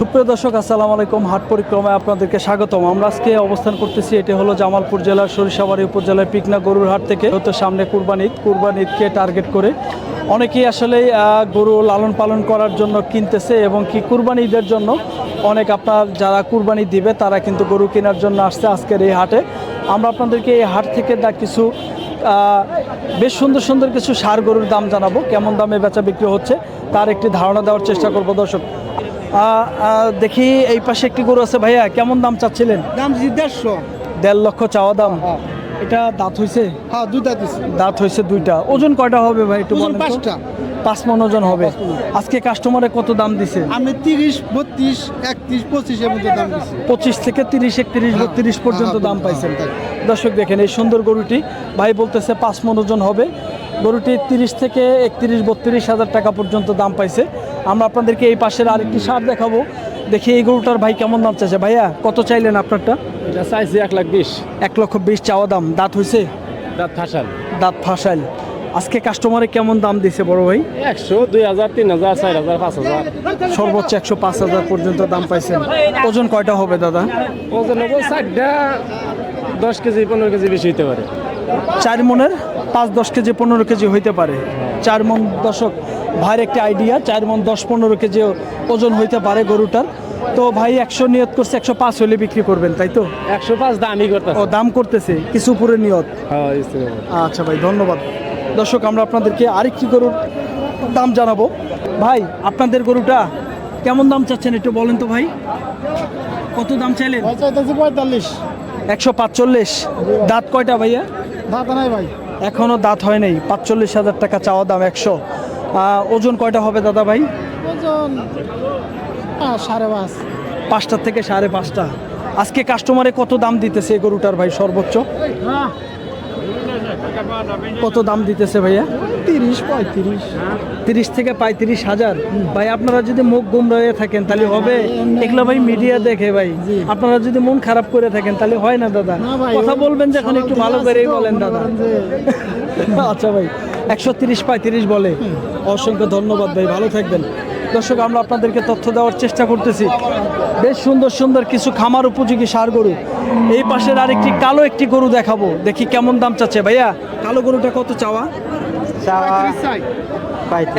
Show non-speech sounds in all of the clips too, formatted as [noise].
সুপ্রিয় দর্শক, আসসালামু আলাইকুম। হাট পরিক্রমায় আপনাদেরকে স্বাগতম। আমরা আজকে অবস্থান করতেছি, এটি হলো জামালপুর জেলার সরিষাবাড়ি উপজেলার পিকনা গরুর হাট থেকে। হয়তো সামনে কুরবান ঈদ কুরবান ঈদকে টার্গেট করে অনেকেই আসলে গরু লালন পালন করার জন্য কিনতেছে এবং কি কুরবানি ঈদের জন্য অনেক আপনার যারা কুরবানি দিবে, তারা কিন্তু গরু কেনার জন্য আসছে আজকের এই হাটে। আমরা আপনাদেরকে এই হাট থেকে কিছু বেশ সুন্দর সুন্দর কিছু সার গরুর দাম জানাব। কেমন দামে বেচা বিক্রি হচ্ছে, তার একটি ধারণা দেওয়ার চেষ্টা করব দর্শক। দেখি এই পাশে একটি গরু আছে ভাইয়া কেমন দাম চাচ্ছিলেন? দাম দেড়শো। দেড় লক্ষ চাওয়া দাম। এটা দাঁত হয়েছে হ্যাঁ দুটা দিছি। দাঁত হয়েছে দুইটা। ওজন কয়টা হবে ভাই একটু ওজন পাঁচটা। পাঁচ মন ওজন হবে। আজকে কাস্টমারে কত দাম দিছে? আমি তিরিশ বত্রিশ একত্রিশ পঁচিশের মধ্যে দাম দিছি। পঁচিশ থেকে তিরিশ একত্রিশ হ্যাঁ, বত্রিশ পর্যন্ত হ্যাঁ, দাম পাইছেন। হ্যাঁ, দর্শক দেখেন এই সুন্দর গরুটি ভাই বলতেছে পাঁচ মন ওজন হবে। গরুটি তিরিশ থেকে একত্রিশ বত্রিশ হাজার টাকা পর্যন্ত দাম পাইছে। আমরা আপনাদেরকে এই পাশের আরেকটি সার দেখাবো। দেখি এই গরুটার ভাই কেমন দাম চাইছে? ভাইয়া কত চাইলেন আপনারটা? এটা চাইছি এক লাখ বিশ। এক লক্ষ বিশ চাওয়া দাম। দাঁত হয়েছে দাঁত ফাঁসাল। দাঁত ফাঁসাইল আজকে কাস্টমারে কেমন দাম দিছে বড় ভাই? একশো দুই হাজার তিন হাজার চার হাজার পাঁচ হাজার। সর্বোচ্চ একশো পাঁচ হাজার পর্যন্ত দাম পাইছেন ওজন কয়টা হবে দাদা? ওজন হব চারটা দশ কেজি পনেরো কেজি বেশি হতে পারে। চার মনের? পাঁচ দশ কেজি পনেরো কেজি হইতে পারে। চার মন দশক ভাইয়ের একটা আইডিয়া চার মন দশ পনেরো কেজি ওজন হইতে পারে গরুটার। তো ভাই একশো নিয়ত করছে একশো পাঁচ হলে বিক্রি করবেন তাই তো? একশো পাঁচ দামই করতে ও দাম করতেছে কিছু উপরে নিয়ত। হ্যাঁ। আচ্ছা ভাই ধন্যবাদ। দর্শক আমরা আপনাদেরকে আরেকটি গরুর দাম জানাব। ভাই আপনাদের গরুটা কেমন দাম চাচ্ছেন একটু বলেন তো ভাই? কত দাম চাইলেন? পঁয়তাল্লিশ। একশো পাঁচচল্লিশ। দাঁত কয়টা ভাইয়া? দাঁত নাই ভাই। এখনও দাঁত হয় নাই। পাঁচচল্লিশ হাজার টাকা চাওয়া দাম একশো। ওজন কয়টা হবে দাদা ভাই? ওজন হ্যাঁ, সাড়ে পাঁচ। পাঁচটার থেকে সাড়ে পাঁচটা। আজকে কাস্টমারে কত দাম দিতেছে এই গরুটার ভাই সর্বোচ্চ? কত দাম দিতেছে ভাইয়া? তিরিশ পঁয়ত্রিশ। তিরিশ থেকে পঁয়ত্রিশ হাজার। ভাই আপনারা যদি মুখ গুম রয়ে থাকেন তাহলে হবে। এগুলো ভাই মিডিয়া দেখে ভাই। আপনারা যদি মন খারাপ করে থাকেন তাহলে হয় না দাদা। কথা বলবেন যখন একটু ভালো করেই বলেন দাদা। [laughs] আচ্ছা ভাই একশো তিরিশ পঁয়ত্রিশ বলে। অসংখ্য ধন্যবাদ ভাই ভালো থাকবেন। দর্শক আমরা আপনাদেরকে তথ্য দেওয়ার চেষ্টা করতেছি। বেশ সুন্দর সুন্দর কিছু খামার উপযোগী সার গরু। এই পাশের আরেকটি কালো একটি গরু দেখাবো। দেখি কেমন দাম চাচ্ছে ভাইয়া। কালো গরুটা কত চাওয়া?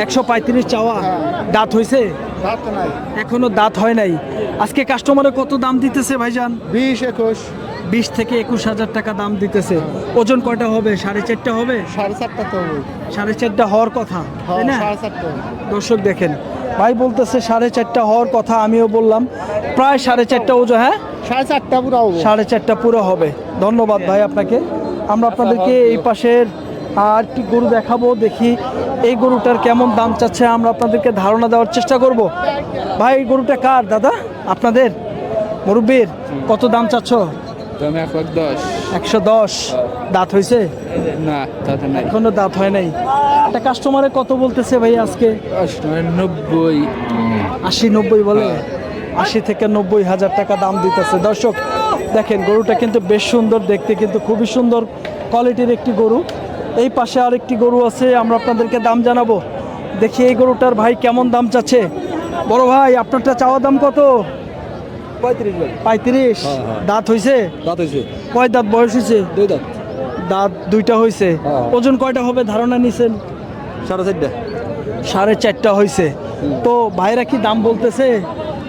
একশো পঁয়ত্রিশ চাওয়া। দাঁত হয়েছে? এখনও দাঁত হয় নাই। আজকে কাস্টমারে কত দাম দিতেছে ভাইজান? বিশ একুশ। বিশ থেকে একুশ হাজার টাকা দাম দিতেছে। ওজন কয়টা হবে? সাড়ে চারটা হবে? সাড়ে চারটা তো হবে। সাড়ে চারটা হওয়ার কথা তাই না? চারটা দর্শক দেখেন ভাই বলতেছে সাড়ে চারটা হওয়ার কথা আমিও বললাম। প্রায় সাড়ে চারটা ওজন হ্যাঁ? সাড়ে চারটা পুরো সাড়ে চারটা পুরো হবে। ধন্যবাদ ভাই আপনাকে। আমরা আপনাদেরকে এই পাশের আর কি গরু দেখাবো দেখি এই গরুটার কেমন দাম চাচ্ছে। আমরা আপনাদেরকে ধারণা দেওয়ার চেষ্টা করব। ভাই এই গরুটা কার দাদা? আপনাদের? মুরব্বীর? কত দাম চাচ্ছ? তুমি এক লাখ দশ। একশো দশ। দাঁত হয়েছে? না তাতে নাই। এখনও দাঁত হয় নাই। একটা কাস্টমারে কত বলতেছে ভাই আজকে? নব্বই। আশি নব্বই বলে? আশি থেকে নব্বই হাজার টাকা দাম দিতেছে। দর্শক দেখেন গরুটা কিন্তু বেশ সুন্দর দেখতে কিন্তু খুবই সুন্দর কোয়ালিটির একটি গরু। এই পাশে আরেকটি গরু আছে আমরা আপনাদেরকে দাম জানাব। দেখি এই গরুটার ভাই কেমন দাম চাচ্ছে? বড় ভাই আপনারটা চাওয়া দাম কত? পঁয়ত্রিশ ভাই পঁয়ত্রিশ? দাঁত হয়েছে দাঁত হয়েছে কয় দাঁত বয়স হয়েছে দুই দাঁত। দাঁত দুইটা হয়েছে হ্যাঁ। ওজন কয়টা হবে? ধারণা নিছেন? সাড়ে চারটা। সাড়ে চারটা হয়েছে তো ভাইরা কি দাম বলতেছে?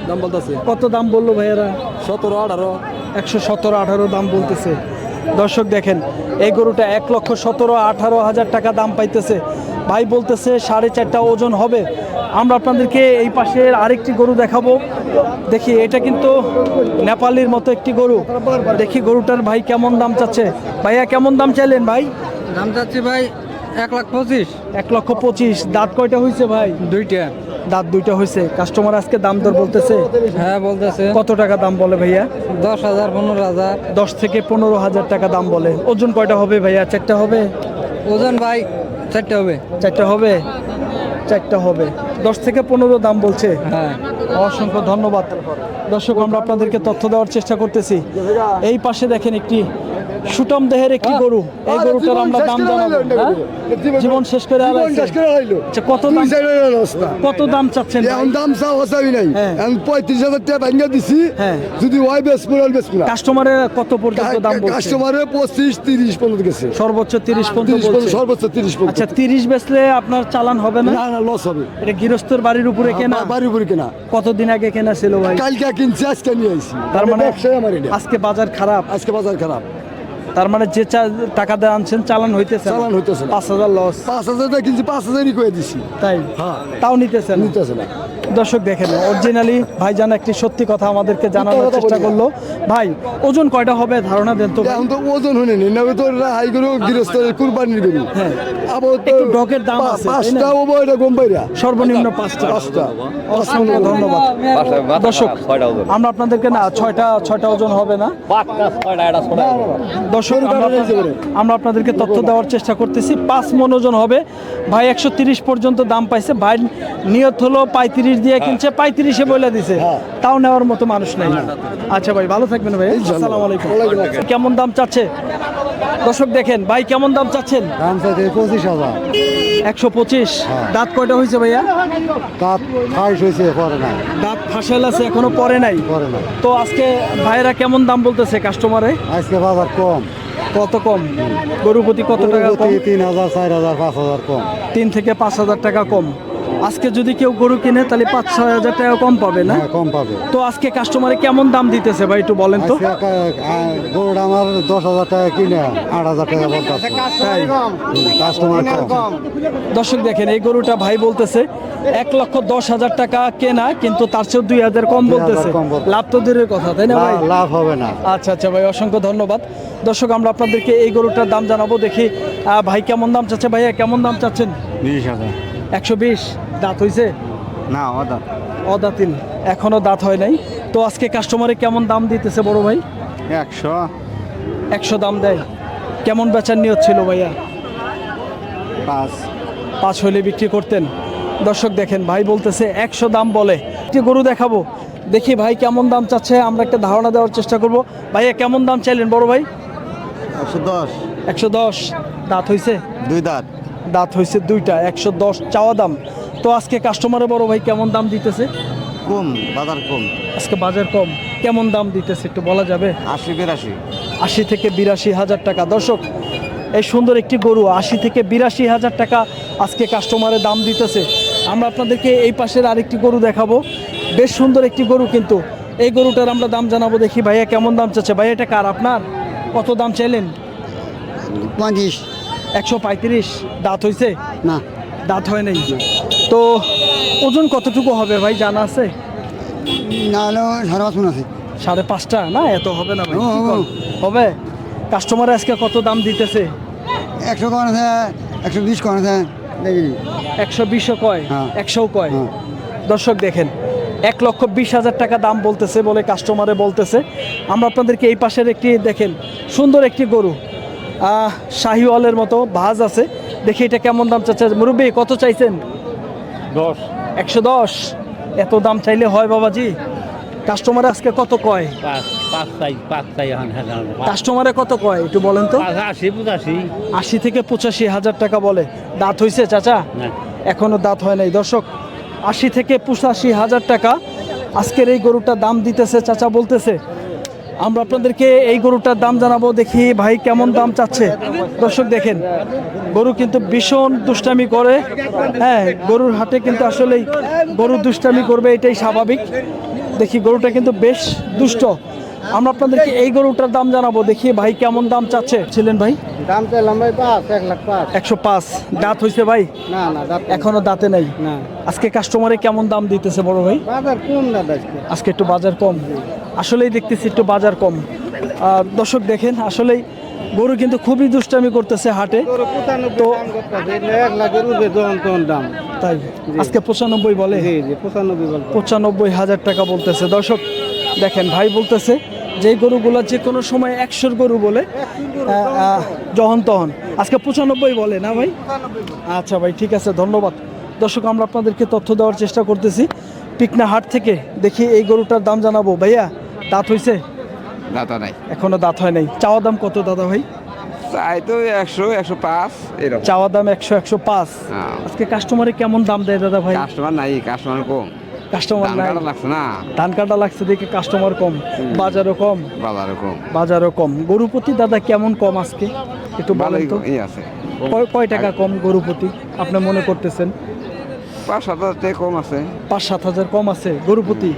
দাম বলতেছে। কত দাম বলল ভাইয়েরা? সতেরো আঠারো। একশো সতেরো আঠারো দাম বলতেছে। দর্শক দেখেন এই গরুটা এক লক্ষ সতেরো আঠারো হাজার টাকা দাম পাইতেছে। ভাই বলতেছে সাড়ে চারটা ওজন হবে। আমরা আপনাদেরকে এই পাশের আরেকটি গরু দেখাবো। দেখি এটা কিন্তু নেপালির মতো একটি গরু। দেখি গরুটার ভাই কেমন দাম চাচ্ছে। ভাইয়া কেমন দাম চাইলেন ভাই? দাম চাচ্ছি ভাই এক লাখ পঁচিশ। এক লক্ষ পঁচিশ। দাঁত কয়টা হয়েছে ভাই? দুইটা। দাঁত দুইটা হয়েছে কাস্টমার আজকে দাম দর বলতেছে? হ্যাঁ বলতেছে। কত টাকা দাম বলে ভাইয়া? দশ হাজার পনেরো হাজার। দশ থেকে পনেরো হাজার টাকা দাম বলে। ওজন কয়টা হবে ভাইয়া? চারটা হবে? ওজন ভাই চারটে হবে। চারটা হবে? চারটা হবে। দশ থেকে পনেরো দাম বলছে। হ্যাঁ। অসংখ্য ধন্যবাদ। দর্শক আমরা আপনাদেরকে তথ্য দেওয়ার চেষ্টা করতেছি। এই পাশে দেখেন একটি সুটম দেহের একটি গরু? এই গরুটার আমরা দাম জানাব। হ্যাঁ? জীবন শেষ করে? আচ্ছা, কত দাম কত দাম চাচ্ছেন এখন দাম চাও হসাবি নাই। হ্যাঁ। এখন পঁয়ত্রিশ হাজার টাকা ভাঙ্গা দিছি। হ্যাঁ। যদি ওয়াই বেসপুর আর বেসপুর কাস্টমারের কত পর্যন্ত দাম বলছে? কাস্টমারের পঁচিশ তিরিশ পর্যন্ত গেছে। সর্বোচ্চ তিরিশ পর্যন্ত সর্বোচ্চ তিরিশ পর্যন্ত। আচ্ছা তিরিশ বেচলে আপনার চালান হবে না? না না লস হবে। এটা গৃহস্থর বাড়ির উপরে কেনা? বাড়ির উপরে কেনা। কতদিন আগে কেনা ছিল ভাই? কালকে কিনছি আজকে নিয়ে আইছি। তার মানে এটা। আজকে বাজার খারাপ? আজকে বাজার খারাপ। তার মানে যে টাকা দিয়ে আনছেন চালান হইতেছে চালান হইতেছে। পাঁচ হাজার লস। পাঁচ হাজার কিনছি পাঁচ হাজারই করে দিছি। তাই? হ্যাঁ। তাও নিতেছেন না। নিতেছে না। দর্শক দেখেন অরিজিনালি ভাইজান একটি সত্যি কথা আমাদেরকে জানানোর চেষ্টা করল। ভাই ওজন কয়টা হবে ধারণা দেন তো এখন তো ওজন হনে নেই নবে তো হাই গরু গৃহস্থ কুরবানির গরু। হ্যাঁ। আবার তো একটু ডগের দাম আছে, পাঁচটা ওবো এটা গোম্বাইরা সর্বনিম্ন পাঁচটা। পাঁচটা। অসংখ্য ধন্যবাদ। দর্শক আমরা আপনাদেরকে না ছয়টা ছয়টা ওজন হবে না। দর্শক আমরা আমরা আপনাদেরকে তথ্য দেওয়ার চেষ্টা করতেছি। পাঁচ মন ওজন হবে। ভাই একশো তিরিশ পর্যন্ত দাম পাইছে। ভাই নিয়ত হলো পঁয়ত্রিশ দিয়ে কিনছে পঁয়ত্রিশে বলে দিছে। তাও নেওয়ার মতো মানুষ নাই। আচ্ছা ভাই ভালো থাকবেন ভাই। আসসালামু আলাইকুম। কেমন দাম চাচ্ছে? দর্শক দেখেন ভাই কেমন দাম চাচ্ছেন? দাম পঁচিশ হাজার। একশো পঁচিশ। দাঁত কয়টা হয়েছে ভাইয়া? তার খাইশ হয়েছে পরে না দাঁত ফাঁসাল আছে এখনও পরে নাই। পরে না তো আজকে ভাইয়েরা কেমন দাম বলতেছে কাস্টমারে আজকে বাজার কম। কত কম? গরু প্রতি কত টাকা তিন হাজার চার হাজার পাঁচ হাজার কম। তিন থেকে পাঁচ হাজার টাকা কম। আজকে যদি কেউ গরু কিনে তাহলে পাঁচ ছয় হাজার টাকা কম পাবে না? হ্যাঁ কম পাবে। তো আজকে কাস্টমারে কেমন দাম দিতেছে ভাই একটু বলেন তো? আজকে গরুটা আমার দশ হাজার টাকা কিনে আট হাজার টাকা বলতেছে কাস্টমার কম। দর্শক দেখেন এই গরুটা ভাই বলতেছে এক লক্ষ দশ হাজার টাকা কেনা কিন্তু তার চেয়েও দুই হাজার কম বলতেছে। কম বলতেছে। লাভ তো দূরের কথা তাই না ভাই? লা- লাভ হবে না। আচ্ছা আচ্ছা ভাই অসংখ্য ধন্যবাদ। দর্শক আমরা আপনাদেরকে এই গরুটার দাম জানাব দেখি আহ, ভাই কেমন দাম চাচ্ছে ভাইয়া কেমন দাম চাচ্ছেন? বিশ হাজার। একশো বিশ? দাঁত হয়েছে না অদা অদাতিল। এখনও দাঁত হয় নাই। তো আজকে কাস্টমারে কেমন দাম দিতেছে বড় ভাই? একশো। একশো দাম দেয়। কেমন বেচার নিয়ত ছিল ভাইয়া? পাঁচ। পাঁচ হইলে বিক্রি করতেন। দর্শক দেখেন ভাই বলতেছে একশো দাম বলে। একটি গরু দেখাবো। দেখি ভাই কেমন দাম চাচ্ছে আমরা একটা ধারণা দেওয়ার চেষ্টা করব। ভাইয়া কেমন দাম চাইলেন বড় ভাই? একশো দশ। একশো দশ। দাঁত হইছে? দুই দাঁত। দাঁত হয়েছে দুইটা। একশো দশ চাওয়া দাম। তো আজকে কাস্টমারে বড় ভাই কেমন দাম দিতেছে? কম বাজার কম। আজকে বাজার কম। কেমন দাম দিতেছে একটু বলা যাবে? আশি বিরাশি। আশি থেকে বিরাশি হাজার টাকা। দর্শক এই সুন্দর একটি গরু আশি থেকে বিরাশি হাজার টাকা আজকে কাস্টমারে দাম দিতেছে। আমরা আপনাদেরকে এই পাশের আরেকটি গরু দেখাবো। বেশ সুন্দর একটি গরু কিন্তু। এই গরুটার আমরা দাম জানাব দেখি। ভাইয়া কেমন দাম চাচ্ছে? ভাইয়া এটা কার আপনার? কত দাম চাইলেন? পঁচিশ একশো পঁয়ত্রিশ। দাঁত হয়েছে না। দাঁত হয় নাই। তো ওজন কতটুকু হবে ভাই? জানা আছে? না হলেও সাড়ে পাঁচ আছে। সাড়ে পাঁচটা? না এত হবে না ভাই কি কর? হবে? কাস্টমার আজকে কত দাম দিতেছে? একশো কন আছে একশো বিশ কন আছে দেখিনি একশো বিশও কয়? হ্যাঁ। একশোও কয়? হ্যাঁ। দর্শক দেখেন এক লক্ষ বিশ হাজার টাকা দাম বলতেছে বলে কাস্টমারে বলতেছে। আমরা আপনাদেরকে এই পাশের একটি দেখেন সুন্দর একটি গরু আহ, শাহিওয়ালের মতো ভাজ আছে। দেখি এটা কেমন দাম চাচ্ছে। মুরব্বী কত চাইছেন? দশ। একশো দশ। এত দাম চাইলে হয় বাবাজি? কাস্টমার আজকে কত কয়? হ্যাঁ কাস্টমারে কত কয়? একটু বলেন তো। আশি পঁচাশি। আশি থেকে পঁচাশি হাজার টাকা বলে। দাঁত হয়েছে চাচা? না এখনও দাঁত হয় নাই। দর্শক আশি থেকে পঁচাশি হাজার টাকা আজকের এই গরুটার দাম দিতেছে চাচা বলতেছে। আমরা আপনাদেরকে এই গরুটার দাম জানাব, দেখি ভাই কেমন দাম চাচ্ছে। দর্শক দেখেন, গরু কিন্তু ভীষণ দুষ্টামি করে। হ্যাঁ গরুর হাটে কিন্তু আসলেই গরু দুষ্টামি করবে, এটাই স্বাভাবিক। দেখি, গরুটা কিন্তু বেশ দুষ্ট। আমরা আপনাদেরকে এই গরুটার দাম জানাব দেখি ভাই কেমন দাম চাচ্ছে। ছিলেন ভাই? দাম চাইলাম ভাই পাঁচ এক লাখ পাঁচ। একশো পাঁচ। দাঁত হয়েছে ভাই? না না দাঁত এখনও দাঁতে নাই? না। আজকে কাস্টমারে কেমন দাম দিতেছে বড় ভাই? বাজার কম দাদা আজকে। একটু বাজার কম। আসলেই দেখতেছি একটু বাজার কম। দর্শক দেখেন আসলেই গরু কিন্তু খুবই দুষ্টামি করতেছে হাটে। তো তাই? আজকে পঁচানব্বই বলে? পঁচানব্বই হাজার টাকা বলতেছে। দর্শক দেখেন ভাই বলতেছে যে গরুগুলো যে কোনো সময় একশোর গরু বলে যখন তখন আজকে পঁচানব্বই বলে না ভাই? আচ্ছা ভাই ঠিক আছে ধন্যবাদ। দর্শক আমরা আপনাদেরকে তথ্য দেওয়ার চেষ্টা করতেছি। পিকনা হাট থেকে দেখি এই গরুটার দাম জানাব। ভাইয়া দাঁত হইছে? দাতা নাই। এখনও দাঁত হয় নাই। চাওয়া দাম কত দাদা ভাই? চাই তো একশো একশো পাঁচ চাওয়া দাম একশো একশো পাঁচ। হ্যাঁ। আজকে কাস্টমারে কেমন দাম দেয় দাদা ভাই? কাস্টমার নাই কাস্টমার কম। কাস্টমার নাই। লাগছে না? ধান কাটা লাগছে দেখে কাস্টমার কম বাজারও কম। বাজারে কম। বাজারও কম। গরুপতি দাদা কেমন কম আজকে? একটু ভালোই তো। আছে। কয়- টাকা কম গরুপতি আপনি মনে করতেছেন? পাঁচ সাত হাজার টাকা কম আছে। পাঁচ সাত হাজার কম আছে গরুপতি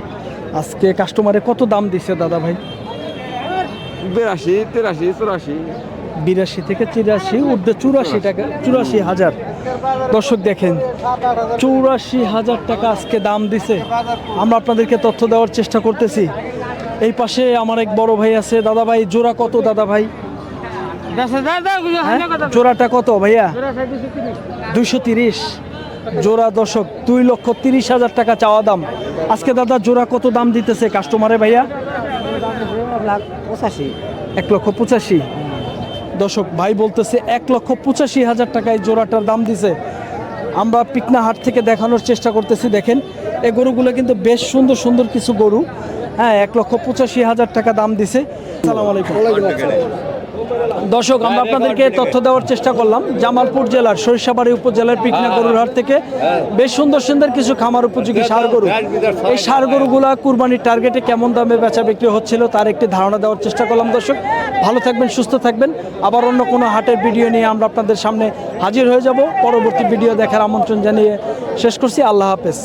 আজকে কাস্টমারে কত দাম দিছে দাদা ভাই? বিরাশি তিরাশি চুরাশি। বিরাশি থেকে চিরাশি ঊর্ধ্বে চুরাশি টাকা চুরাশি হাজার। দর্শক দেখেন চৌরাশি হাজার টাকা আজকে দাম দিছে। আমরা আপনাদেরকে তথ্য দেওয়ার চেষ্টা করতেছি। এই পাশে আমার এক বড় ভাই আছে দাদা ভাই জোড়া কত দাদা ভাই হ্যাঁ? জোড়াটা কত ভাইয়া? দুইশো তিরিশ। জোড়া দর্শক দুই লক্ষ তিরিশ হাজার টাকা চাওয়া দাম। আজকে দাদা জোড়া কত দাম দিতেছে কাস্টমারে ভাইয়া? এক লক্ষ পঁচাশি। দর্শক, ভাই বলতেছে এক লক্ষ পঁচাশি হাজার টাকায় জোড়াটার দাম দিছে। আমরা পিকনা হাট থেকে দেখানোর চেষ্টা করতেছি, দেখেন। এই গরুগুলো কিন্তু বেশ সুন্দর সুন্দর কিছু গরু। হ্যাঁ এক লক্ষ পঁচাশি হাজার টাকা দাম দিছে। সালাম দর্শক, আমরা আপনাদেরকে তথ্য দেওয়ার চেষ্টা করলাম। জামালপুর জেলার সরিষাবাড়ি উপজেলার পিকনা গরুর হাট থেকে বেশ সুন্দর সুন্দর কিছু খামার উপযোগী সার গরু। এই সার গরুগুলা কুরবানির টার্গেটে কেমন দামে বেচা বিক্রি হচ্ছিল তার একটি ধারণা দেওয়ার চেষ্টা করলাম দর্শক। ভালো থাকবেন, সুস্থ থাকবেন। আবার অন্য কোনো হাটের ভিডিও নিয়ে আমরা আপনাদের সামনে হাজির হয়ে যাব। পরবর্তী ভিডিও দেখার আমন্ত্রণ জানিয়ে শেষ করছি। আল্লাহ হাফেজ।